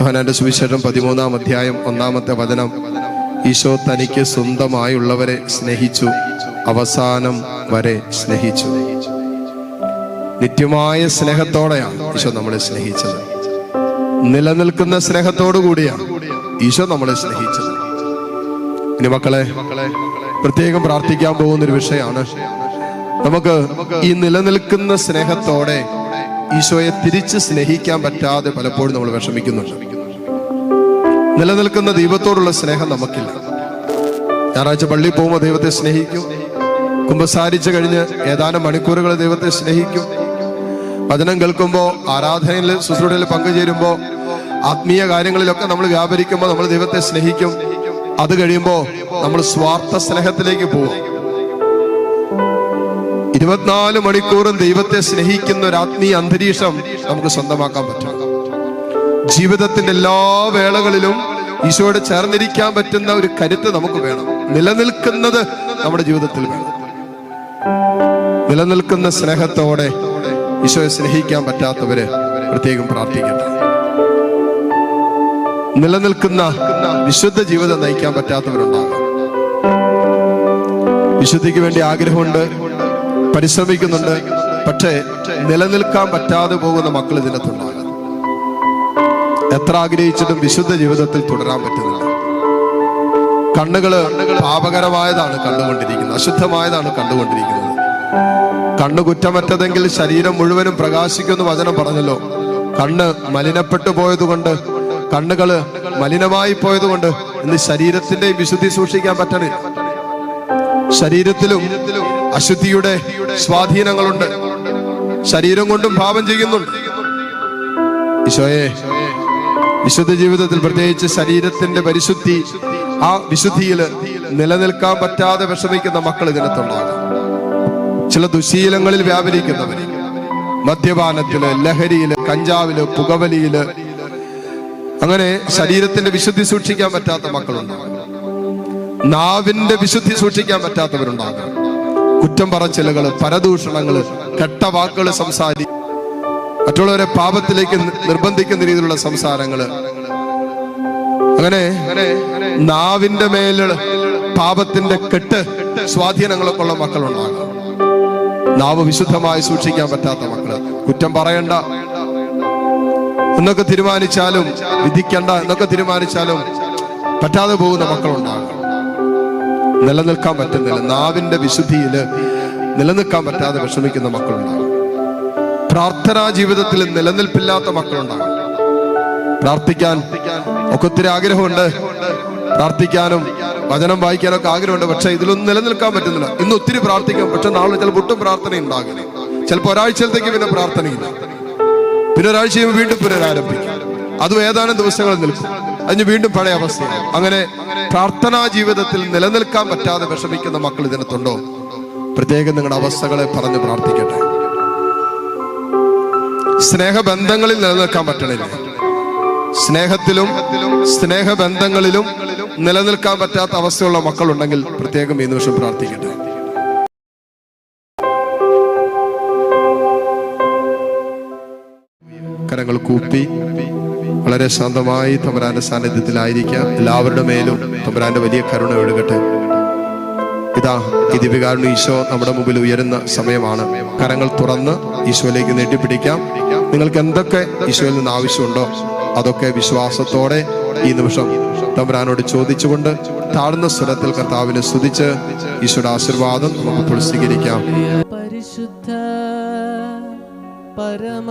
യോഹനാന്റെ സുവിശേഷം പതിമൂന്നാം അധ്യായം ഒന്നാമത്തെ വചനം. ഈശോ തനിക്ക് സ്വന്തമായുള്ളവരെ സ്നേഹിച്ചു. അവസാനം വരെ സ്നേഹിച്ചു. നിത്യമായ സ്നേഹത്തോടെയാണ് ഈശോ നമ്മളെ സ്നേഹിച്ചത്. നിലനിൽക്കുന്ന സ്നേഹത്തോടു കൂടിയാണ് ഈശോ നമ്മളെ സ്നേഹിച്ചത്. ഇനി മക്കളെ പ്രത്യേകം പ്രാർത്ഥിക്കാൻ പോകുന്ന ഒരു വിഷയമാണ്. നമുക്ക് ഈ നിലനിൽക്കുന്ന സ്നേഹത്തോടെ ഈശോയെ തിരിച്ച് സ്നേഹിക്കാൻ പറ്റാതെ പലപ്പോഴും നമ്മൾ വിഷമിക്കുന്നുണ്ട്. നിലനിൽക്കുന്ന ദൈവത്തോടുള്ള സ്നേഹം നമുക്കില്ല. ഞായറാഴ്ച പള്ളിയിൽ പോകുമ്പോൾ ദൈവത്തെ സ്നേഹിക്കും. കുമ്പസാരിച്ചു കഴിഞ്ഞ് ഏതാനും മണിക്കൂറുകൾ ദൈവത്തെ സ്നേഹിക്കും. വചനം കേൾക്കുമ്പോൾ ആരാധനയിൽ ശുശ്രൂഷയിൽ പങ്കുചേരുമ്പോൾ ആത്മീയ കാര്യങ്ങളിലൊക്കെ നമ്മൾ വ്യാപരിക്കുമ്പോൾ നമ്മൾ ദൈവത്തെ സ്നേഹിക്കും. അത് കഴിയുമ്പോൾ നമ്മൾ സ്വാർത്ഥ സ്നേഹത്തിലേക്ക് പോകും ഇരുപത്തിനാല് മണിക്കൂറും ദൈവത്തെ സ്നേഹിക്കുന്ന ഒരു ആത്മീയ അന്തരീക്ഷം നമുക്ക് സ്വന്തമാക്കാൻ പറ്റും. ജീവിതത്തിന്റെ എല്ലാ വേളകളിലും ഈശോയോട് ചേർന്നിരിക്കാൻ പറ്റുന്ന ഒരു കരുത്ത് നമുക്ക് വേണം. നിലനിൽക്കുന്നത് നമ്മുടെ ജീവിതത്തിൽ വേണം. നിലനിൽക്കുന്ന സ്നേഹത്തോടെ ഈശോയെ സ്നേഹിക്കാൻ പറ്റാത്തവര് പ്രത്യേകം പ്രാർത്ഥിക്കട്ടെ. നിലനിൽക്കുന്ന വിശുദ്ധ ജീവിതം നയിക്കാൻ പറ്റാത്തവരുണ്ടാകാം. വിശുദ്ധിക്ക് വേണ്ടി ആഗ്രഹമുണ്ട്. പരിശ്രമിക്കുന്നുണ്ട്. പക്ഷേ നിലനിൽക്കാൻ പറ്റാതെ പോകുന്ന മക്കൾ ഇതിനകത്തുണ്ടാകാം. എത്ര ആഗ്രഹിച്ചിട്ടും വിശുദ്ധ ജീവിതത്തിൽ തുടരാൻ പറ്റുന്നില്ല. കണ്ണുകൾ പാപകരമായതാണ് കണ്ടുകൊണ്ടിരിക്കുന്നത്. അശുദ്ധമായതാണ് കണ്ടുകൊണ്ടിരിക്കുന്നത്. കണ്ണ് കുറ്റമറ്റതെങ്കിൽ ശരീരം മുഴുവനും പ്രകാശിക്കുമെന്ന് വചനം പറഞ്ഞല്ലോ. കണ്ണ് മലിനപ്പെട്ടു പോയതുകൊണ്ട് കണ്ണുകൾ മലിനമായി പോയതുകൊണ്ട് ഇന്ന് ശരീരത്തിന്റെ വിശുദ്ധി സൂക്ഷിക്കാൻ പറ്റണില്ല. ശരീരത്തിലും അശുദ്ധിയുടെ സ്വാധീനങ്ങളുണ്ട്. ശരീരം കൊണ്ടും പാപം ചെയ്യുന്നുണ്ട്. ഈശോയെ വിശുദ്ധ ജീവിതത്തിൽ പ്രത്യേകിച്ച് ശരീരത്തിന്റെ പരിശുദ്ധി ആ വിശുദ്ധിയിൽ നിലനിൽക്കാൻ പറ്റാതെ വിഷമിക്കുന്ന മക്കൾ ഇതിനകത്തുണ്ടാകും. ചില ദുശീലങ്ങളിൽ വ്യാപരിക്കുന്നവർ മദ്യപാനത്തിൽ ലഹരിയിൽ കഞ്ചാവിൽ പുകവലിയിൽ അങ്ങനെ ശരീരത്തിന്റെ വിശുദ്ധി സൂക്ഷിക്കാൻ പറ്റാത്ത മക്കളുണ്ടാകും. നാവിന്റെ വിശുദ്ധി സൂക്ഷിക്കാൻ പറ്റാത്തവരുണ്ടാകും. കുറ്റം പറച്ചിലുകൾ പരദൂഷണങ്ങൾ കെട്ട വാക്കുകൾ സംസാരി മറ്റുള്ളവരെ പാപത്തിലേക്ക് നിർബന്ധിക്കുന്ന രീതിയിലുള്ള സംസാരങ്ങൾ അങ്ങനെ നാവിന്റെ മേൽ പാപത്തിന്റെ കെട്ട് സ്വാധീനങ്ങളൊക്കെ ഉള്ള മക്കളുണ്ടാകും. നാവ് വിശുദ്ധമായി സൂക്ഷിക്കാൻ പറ്റാത്ത മക്കൾ. കുറ്റം പറയണ്ട. എന്നൊക്കെ തീരുമാനിച്ചാലും വിധിക്കണ്ട. എന്നൊക്കെ തീരുമാനിച്ചാലും പറ്റാതെ പോകുന്ന മക്കളുണ്ടാകും. നിലനിൽക്കാൻ പറ്റുന്നില്ല. നാവിന്റെ വിശുദ്ധിയിൽ നിലനിൽക്കാൻ പറ്റാതെ വിഷമിക്കുന്ന മക്കളുണ്ടാകും. പ്രാർത്ഥനാ ജീവിതത്തിൽ നിലനിൽപ്പില്ലാത്ത മക്കളുണ്ടാകും. പ്രാർത്ഥിക്കാൻ ഒക്കെ ഒത്തിരി ആഗ്രഹമുണ്ട്. പ്രാർത്ഥിക്കാനും വചനം വായിക്കാനൊക്കെ ആഗ്രഹമുണ്ട്. പക്ഷെ ഇതിലൊന്നും നിലനിൽക്കാൻ പറ്റുന്നില്ല. ഇന്ന് ഒത്തിരി പ്രാർത്ഥിക്കാം. പക്ഷെ നാളെ ചിലപ്പോൾ ഒട്ടും പ്രാർത്ഥന ഉണ്ടാകില്ല. ചിലപ്പോൾ ഒരാഴ്ചത്തേക്ക് പിന്നെ പ്രാർത്ഥനയില്ല. പിന്നെ ഒരാഴ്ച വീണ്ടും പുനരാരംഭിക്കും. അതും ഏതാനും ദിവസങ്ങളിൽ നിൽക്കും. അതിന് വീണ്ടും പഴയ അവസ്ഥ. അങ്ങനെ പ്രാർത്ഥനാ ജീവിതത്തിൽ നിലനിൽക്കാൻ പറ്റാതെ വിഷമിക്കുന്ന മക്കൾ ഇതിനകത്തുണ്ടോ? പ്രത്യേകം നിങ്ങളുടെ അവസ്ഥകളെ പറഞ്ഞ് പ്രാർത്ഥിക്കട്ടെ. സ്നേഹബന്ധങ്ങളിൽ നിലനിൽക്കാൻ പറ്റണില്ല. സ്നേഹത്തിലും സ്നേഹബന്ധങ്ങളിലും നിലനിൽക്കാൻ പറ്റാത്ത അവസ്ഥയുള്ള മക്കളുണ്ടെങ്കിൽ പ്രത്യേകം ഈ നിമിഷം പ്രാർത്ഥിക്കട്ടെ. കരങ്ങൾ കൂപ്പി. വളരെ ശാന്തമായി തമ്പുരാന്റെ സാന്നിധ്യത്തിലായിരിക്കാം. എല്ലാവരുടെ മേലും തമ്പുരാന്റെ വലിയ കരുണ ഒഴുകട്ടെ. ഇതാ ഈ ദിവ്യകാരുണ്യ ഈശോ നമ്മുടെ മുമ്പിൽ ഉയരുന്ന സമയമാണ്. കരങ്ങൾ തുറന്ന് ഈശോയിലേക്ക് നീട്ടിപ്പിടിക്കാം. നിങ്ങൾക്ക് എന്തൊക്കെ ഈശോയിൽ നിന്ന് ആവശ്യമുണ്ടോ അതൊക്കെ വിശ്വാസത്തോടെ ഈ നിമിഷം തമ്പുരാനോട് ചോദിച്ചുകൊണ്ട് താഴ്ന്ന സ്വരത്തിൽ കർത്താവിനെ സ്തുതിച്ച് ഈശോയുടെ ആശീർവാദം നമുക്ക് സ്വീകരിക്കാം. പരിശുദ്ധ പരമ